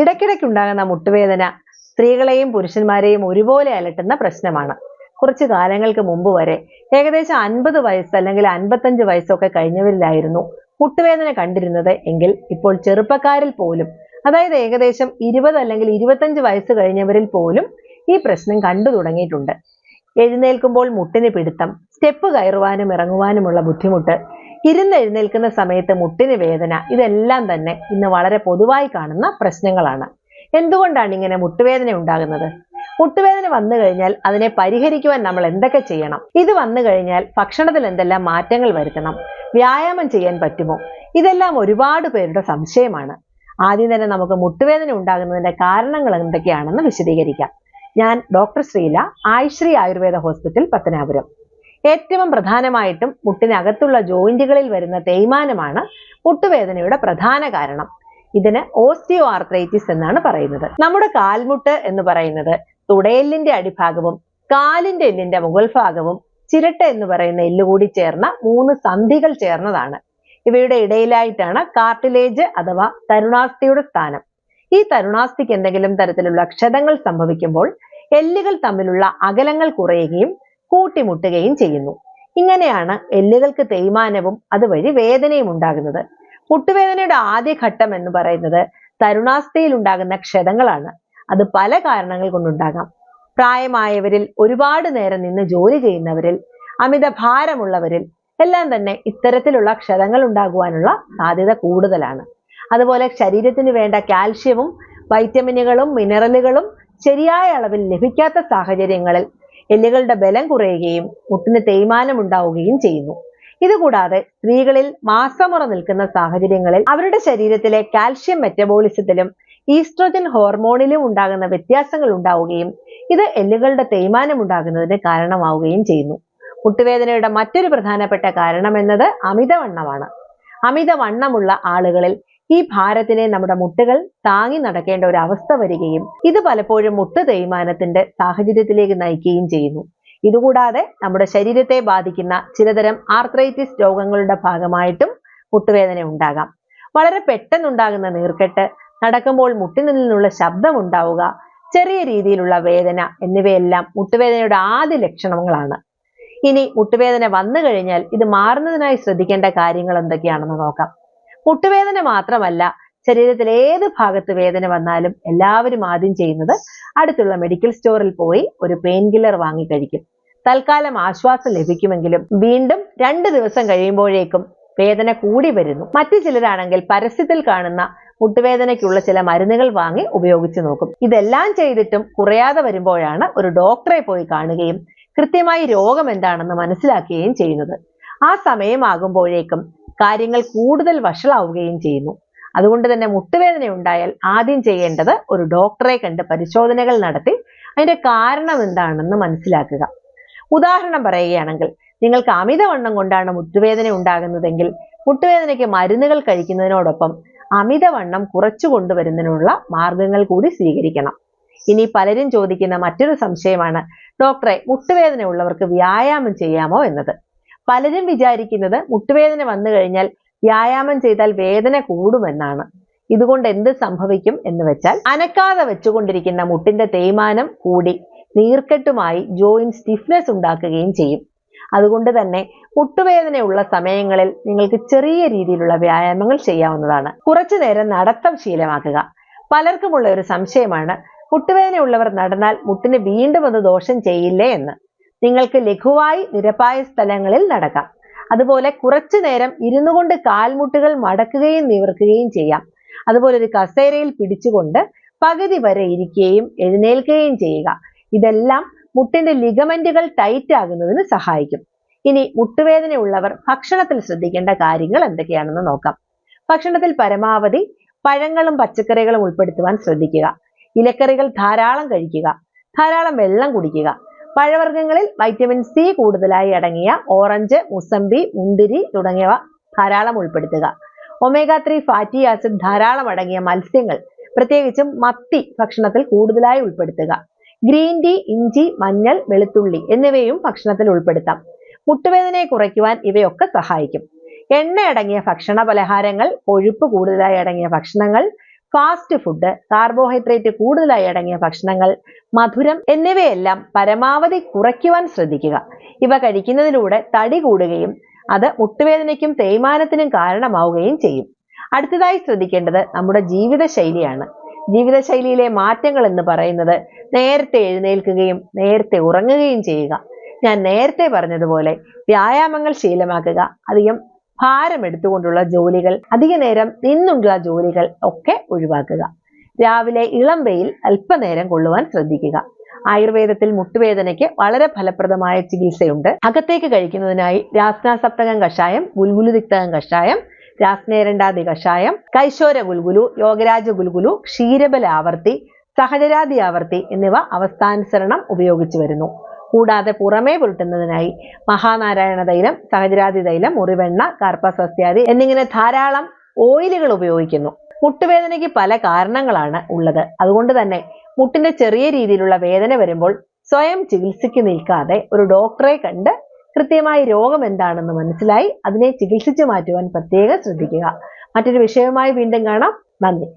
ഇടയ്ക്കിടയ്ക്കുണ്ടാകുന്ന മുട്ടുവേദന സ്ത്രീകളെയും പുരുഷന്മാരെയും ഒരുപോലെ അലട്ടുന്ന പ്രശ്നമാണ്. കുറച്ചു കാലങ്ങൾക്ക് മുമ്പ് വരെ ഏകദേശം അൻപത് വയസ്സ് അല്ലെങ്കിൽ അൻപത്തഞ്ച് വയസ്സൊക്കെ കഴിഞ്ഞവരിലായിരുന്നു മുട്ടുവേദന കണ്ടിരുന്നത് എങ്കിൽ ഇപ്പോൾ ചെറുപ്പക്കാരിൽ പോലും അതായത് ഏകദേശം ഇരുപത് അല്ലെങ്കിൽ ഇരുപത്തഞ്ച് വയസ്സ് കഴിഞ്ഞവരിൽ പോലും ഈ പ്രശ്നം കണ്ടു തുടങ്ങിയിട്ടുണ്ട്. എഴുന്നേൽക്കുമ്പോൾ മുട്ടിന് പിടുത്തം സ്റ്റെപ്പ് കയറുവാനും ഇറങ്ങുവാനുമുള്ള ബുദ്ധിമുട്ട് ഇരുന്ന് എഴുന്നേൽക്കുന്ന സമയത്ത് മുട്ടിന് വേദന ഇതെല്ലാം തന്നെ ഇന്ന് വളരെ പൊതുവായി കാണുന്ന പ്രശ്നങ്ങളാണ്. എന്തുകൊണ്ടാണ് ഇങ്ങനെ മുട്ടുവേദന ഉണ്ടാകുന്നത്? മുട്ടുവേദന വന്നു കഴിഞ്ഞാൽ അതിനെ പരിഹരിക്കുവാൻ നമ്മൾ എന്തൊക്കെ ചെയ്യണം? ഇത് വന്നു കഴിഞ്ഞാൽ ഭക്ഷണത്തിൽ എന്തെല്ലാം മാറ്റങ്ങൾ വരുത്തണം? വ്യായാമം ചെയ്യാൻ പറ്റുമോ? ഇതെല്ലാം ഒരുപാട് പേരുടെ സംശയമാണ്. ആദ്യം തന്നെ നമുക്ക് മുട്ടുവേദന ഉണ്ടാകുന്നതിന്റെ കാരണങ്ങൾ എന്തൊക്കെയാണെന്ന് വിശദീകരിക്കാം. ഞാൻ ഡോക്ടർ ശ്രീല ആയുശ്രീ ആയുർവേദ ഹോസ്പിറ്റൽ പത്തനാപുരം. ഏറ്റവും പ്രധാനമായിട്ടും മുട്ടിനകത്തുള്ള ജോയിന്റുകളിൽ വരുന്ന തേയ്മാനമാണ് മുട്ടുവേദനയുടെ പ്രധാന കാരണം. ഇതിന് ഓസ്റ്റിയോ ആർത്രൈറ്റിസ് എന്നാണ് പറയുന്നത്. നമ്മുടെ കാൽമുട്ട് എന്ന് പറയുന്നത് തുടയെല്ലിന്റെ അടിഭാഗവും കാലിന്റെ എല്ലിന്റെ മുകൾ ഭാഗവും ചിരട്ട എന്ന് പറയുന്ന എല്ല് കൂടി ചേർന്ന മൂന്ന് സന്ധികൾ ചേർന്നതാണ്. ഇവയുടെ ഇടയിലായിട്ടാണ് കാർട്ടിലേജ് അഥവാ തരുണാസ്ഥിയുടെ സ്ഥാനം. ഈ തരുണാസ്ഥിക്ക് എന്തെങ്കിലും തരത്തിലുള്ള ക്ഷതങ്ങൾ സംഭവിക്കുമ്പോൾ എല്ലുകൾ തമ്മിലുള്ള അകലങ്ങൾ കുറയുകയും കൂട്ടിമുട്ടുകയും ചെയ്യുന്നു. ഇങ്ങനെയാണ് എല്ലുകൾക്ക് തേയ്മാനവും അതുവഴി വേദനയും ഉണ്ടാകുന്നത്. മുട്ടുവേദനയുടെ ആദ്യ ഘട്ടം എന്ന് പറയുന്നത് തരുണാസ്ഥയിൽ ഉണ്ടാകുന്ന ക്ഷതങ്ങളാണ്. അത് പല കാരണങ്ങൾ കൊണ്ടുണ്ടാകാം. പ്രായമായവരിൽ ഒരുപാട് നേരം നിന്ന് ജോലി ചെയ്യുന്നവരിൽ അമിത ഭാരമുള്ളവരിൽ എല്ലാം തന്നെ ഇത്തരത്തിലുള്ള ക്ഷതങ്ങൾ ഉണ്ടാകുവാനുള്ള സാധ്യത കൂടുതലാണ്. അതുപോലെ ശരീരത്തിന് വേണ്ട കാൽഷ്യവും വൈറ്റമിനുകളും മിനറലുകളും ശരിയായ അളവിൽ ലഭിക്കാത്ത സാഹചര്യങ്ങളിൽ എല്ലുകളുടെ ബലം കുറയുകയും മുട്ടിന് തേയ്മാനം ഉണ്ടാവുകയും ചെയ്യുന്നു. ഇതുകൂടാതെ സ്ത്രീകളിൽ മാസമുറ നിൽക്കുന്ന സാഹചര്യങ്ങളിൽ അവരുടെ ശരീരത്തിലെ കാൽഷ്യം മെറ്റബോളിസത്തിലും ഈസ്ട്രോജൻ ഹോർമോണിലും ഉണ്ടാകുന്ന വ്യത്യാസങ്ങൾ ഉണ്ടാവുകയും ഇത് എല്ലുകളുടെ തേയ്മാനം ഉണ്ടാകുന്നതിന് കാരണമാവുകയും ചെയ്യുന്നു. മുട്ടുവേദനയുടെ മറ്റൊരു പ്രധാനപ്പെട്ട കാരണം എന്നത് അമിതവണ്ണമാണ്. അമിതവണ്ണമുള്ള ആളുകളിൽ ഈ ഭാരത്തിനെ നമ്മുടെ മുട്ടുകൾ താങ്ങി നടക്കേണ്ട ഒരു അവസ്ഥ വരികയും ഇത് പലപ്പോഴും മുട്ട് തേയ്മാനത്തിന്റെ സാഹചര്യത്തിലേക്ക് നയിക്കുകയും ചെയ്യുന്നു. ഇതുകൂടാതെ നമ്മുടെ ശരീരത്തെ ബാധിക്കുന്ന ചിലതരം ആർത്രൈറ്റിസ് രോഗങ്ങളുടെ ഭാഗമായിട്ടും മുട്ടുവേദന ഉണ്ടാകാം. വളരെ പെട്ടെന്നുണ്ടാകുന്ന നീർക്കെട്ട് നടക്കുമ്പോൾ മുട്ടിൽ നിന്നുള്ള ശബ്ദം ഉണ്ടാവുക ചെറിയ രീതിയിലുള്ള വേദന എന്നിവയെല്ലാം മുട്ടുവേദനയുടെ ആദ്യ ലക്ഷണങ്ങളാണ്. ഇനി മുട്ടുവേദന വന്നു കഴിഞ്ഞാൽ ഇത് മാറുന്നതിനായി ശ്രദ്ധിക്കേണ്ട കാര്യങ്ങൾ എന്തൊക്കെയാണെന്ന് നോക്കാം. മുട്ടുവേദന മാത്രമല്ല ശരീരത്തിലെ ഏത് ഭാഗത്ത് വേദന വന്നാലും എല്ലാവരും ആദ്യം ചെയ്യുന്നത് അടുത്തുള്ള മെഡിക്കൽ സ്റ്റോറിൽ പോയി ഒരു പെയിൻ കില്ലർ വാങ്ങി കഴിക്കും. തൽക്കാലം ആശ്വാസം ലഭിക്കുമെങ്കിലും വീണ്ടും രണ്ട് ദിവസം കഴിയുമ്പോഴേക്കും വേദന കൂടി വരുന്നു. മറ്റു ചിലരാണെങ്കിൽ പരസ്യത്തിൽ കാണുന്ന മുട്ടുവേദനയ്ക്കുള്ള ചില മരുന്നുകൾ വാങ്ങി ഉപയോഗിച്ചു നോക്കും. ഇതെല്ലാം ചെയ്തിട്ടും കുറയാതെ വരുമ്പോഴാണ് ഒരു ഡോക്ടറെ പോയി കാണുകയും കൃത്യമായി രോഗം എന്താണെന്ന് മനസ്സിലാക്കുകയും ചെയ്യുന്നത്. ആ സമയമാകുമ്പോഴേക്കും കാര്യങ്ങൾ കൂടുതൽ വഷളാവുകയും ചെയ്യുന്നു. അതുകൊണ്ട് തന്നെ മുട്ടുവേദന ഉണ്ടായാൽ ആദ്യം ചെയ്യേണ്ടത് ഒരു ഡോക്ടറെ കണ്ട് പരിശോധനകൾ നടത്തി അതിന്റെ കാരണം എന്താണെന്ന് മനസ്സിലാക്കുക. ഉദാഹരണം പറയുകയാണെങ്കിൽ നിങ്ങൾക്ക് അമിതവണ്ണം കൊണ്ടാണ് മുട്ടുവേദന ഉണ്ടാകുന്നതെങ്കിൽ മുട്ടുവേദനയ്ക്ക് മരുന്നുകൾ കഴിക്കുന്നതിനോടൊപ്പം അമിതവണ്ണം കുറച്ചു കൊണ്ടുവരുന്നതിനുള്ള മാർഗങ്ങൾ കൂടി സ്വീകരിക്കണം. ഇനി പലരും ചോദിക്കുന്ന മറ്റൊരു സംശയമാണ് ഡോക്ടറെ മുട്ടുവേദന ഉള്ളവർക്ക് വ്യായാമം ചെയ്യാമോ? എന്നത്. പലരും വിചാരിക്കുന്നത് മുട്ടുവേദന വന്നു കഴിഞ്ഞാൽ വ്യായാമം ചെയ്താൽ വേദന കൂടുമെന്നാണ്. ഇതുകൊണ്ട് എന്ത് സംഭവിക്കും എന്ന് വെച്ചാൽ അനക്കാതെ വെച്ചുകൊണ്ടിരിക്കുന്ന മുട്ടിന്റെ തേയ്മാനം കൂടി നീർക്കെട്ടുമായി ജോയിൻ സ്റ്റിഫ്നെസ് ഉണ്ടാക്കുകയും ചെയ്യും. അതുകൊണ്ട് തന്നെ മുട്ടുവേദനയുള്ള സമയങ്ങളിൽ നിങ്ങൾക്ക് ചെറിയ രീതിയിലുള്ള വ്യായാമങ്ങൾ ചെയ്യാവുന്നതാണ്. കുറച്ചു നേരം നടത്തം ശീലമാക്കുക. പലർക്കുമുള്ള ഒരു സംശയമാണ് മുട്ടുവേദനയുള്ളവർ നടന്നാൽ മുട്ടിന് വീണ്ടും അത് ദോഷം ചെയ്യില്ലേ എന്ന്. നിങ്ങൾക്ക് ലഘുവായി നിരപ്പായ സ്ഥലങ്ങളിൽ നടക്കാം. അതുപോലെ കുറച്ചു നേരം ഇരുന്നു കൊണ്ട് കാൽമുട്ടുകൾ മടക്കുകയും നിവർക്കുകയും ചെയ്യാം. അതുപോലെ ഒരു കസേരയിൽ പിടിച്ചുകൊണ്ട് പകുതി വരെ ഇരിക്കുകയും എഴുന്നേൽക്കുകയും ചെയ്യുക. ഇതെല്ലാം മുട്ടിന്റെ ലിഗമെന്റുകൾ ടൈറ്റ് ആകുന്നതിന് സഹായിക്കും. ഇനി മുട്ടുവേദനയുള്ളവർ ഭക്ഷണത്തിൽ ശ്രദ്ധിക്കേണ്ട കാര്യങ്ങൾ എന്തൊക്കെയാണെന്ന് നോക്കാം. ഭക്ഷണത്തിൽ പരമാവധി പഴങ്ങളും പച്ചക്കറികളും ഉൾപ്പെടുത്തുവാൻ ശ്രദ്ധിക്കുക. ഇലക്കറികൾ ധാരാളം കഴിക്കുക. ധാരാളം വെള്ളം കുടിക്കുക. പഴവർഗങ്ങളിൽ വൈറ്റമിൻ സി കൂടുതലായി അടങ്ങിയ ഓറഞ്ച് മുസമ്പി മുന്തിരി തുടങ്ങിയവ ധാരാളം ഉൾപ്പെടുത്തുക. ഒമേഗ ത്രീ ഫാറ്റി ആസിഡ് ധാരാളം അടങ്ങിയ മത്സ്യങ്ങൾ പ്രത്യേകിച്ചും മത്തി ഭക്ഷണത്തിൽ കൂടുതലായി ഉൾപ്പെടുത്തുക. ഗ്രീൻ ടീ ഇഞ്ചി മഞ്ഞൾ വെളുത്തുള്ളി എന്നിവയും ഭക്ഷണത്തിൽ ഉൾപ്പെടുത്താം. മുട്ടുവേദനയെ കുറയ്ക്കുവാൻ ഇവയൊക്കെ സഹായിക്കും. എണ്ണ അടങ്ങിയ ഭക്ഷണ പലഹാരങ്ങൾ കൊഴുപ്പ് കൂടുതലായി അടങ്ങിയ ഭക്ഷണങ്ങൾ ഫാസ്റ്റ് ഫുഡ് കാർബോഹൈഡ്രേറ്റ് കൂടുതലായി അടങ്ങിയ ഭക്ഷണങ്ങൾ മധുരം എന്നിവയെല്ലാം പരമാവധി കുറയ്ക്കുവാൻ ശ്രദ്ധിക്കുക. ഇവ കഴിക്കുന്നതിലൂടെ തടി കൂടുകയും അത് മുട്ടുവേദനയ്ക്കും തേയ്മാനത്തിനും കാരണമാവുകയും ചെയ്യും. അടുത്തതായി ശ്രദ്ധിക്കേണ്ടത് നമ്മുടെ ജീവിതശൈലിയാണ്. ജീവിതശൈലിയിലെ മാറ്റങ്ങൾ എന്ന് പറയുന്നത് നേരത്തെ എഴുന്നേൽക്കുകയും നേരത്തെ ഉറങ്ങുകയും ചെയ്യുക. ഞാൻ നേരത്തെ പറഞ്ഞതുപോലെ വ്യായാമങ്ങൾ ശീലമാക്കുക അധികം ഭാരം എടുത്തുകൊണ്ടുള്ള ജോലികൾ അധിക നേരം നിന്നുള്ള ജോലികൾ ഒക്കെ ഒഴിവാക്കുക. രാവിലെ ഇളം വെയിൽ അല്പനേരം കൊള്ളുവാൻ ശ്രദ്ധിക്കുക. ആയുർവേദത്തിൽ മുട്ടുവേദനയ്ക്ക് വളരെ ഫലപ്രദമായ ചികിത്സയുണ്ട്. അകത്തേക്ക് കഴിക്കുന്നതിനായി രാസ്നാസപ്തകം കഷായം ഗുൽഗുലുതിക്തകം കഷായം രാസ്നേരണ്ടാതി കഷായം കൈശോര ഗുൽഗുലു യോഗരാജ ഗുൽഗുലു ക്ഷീരബല ആവർത്തി സഹജരാതി ആവർത്തി എന്നിവ അവസ്ഥാനുസരണം ഉപയോഗിച്ചു വരുന്നു. കൂടാതെ പുറമേ പുരട്ടുന്നതിനായി മഹാനാരായണ തൈലം സഹജരാതി തൈലം മുറിവെണ്ണ കാർപ്പസസ്യാദി എന്നിങ്ങനെ ധാരാളം ഓയിലുകൾ ഉപയോഗിക്കുന്നു. മുട്ടുവേദനയ്ക്ക് പല കാരണങ്ങളാണ് ഉള്ളത്. അതുകൊണ്ട് തന്നെ മുട്ടിന്റെ ചെറിയ രീതിയിലുള്ള വേദന വരുമ്പോൾ സ്വയം ചികിത്സയ്ക്ക് നിൽക്കാതെ ഒരു ഡോക്ടറെ കണ്ട് കൃത്യമായി രോഗം എന്താണെന്ന് മനസ്സിലായി അതിനെ ചികിത്സിച്ചു മാറ്റുവാൻ പ്രത്യേകം ശ്രദ്ധിക്കുക. മറ്റൊരു വിഷയവുമായി വീണ്ടും കാണാം. നന്ദി.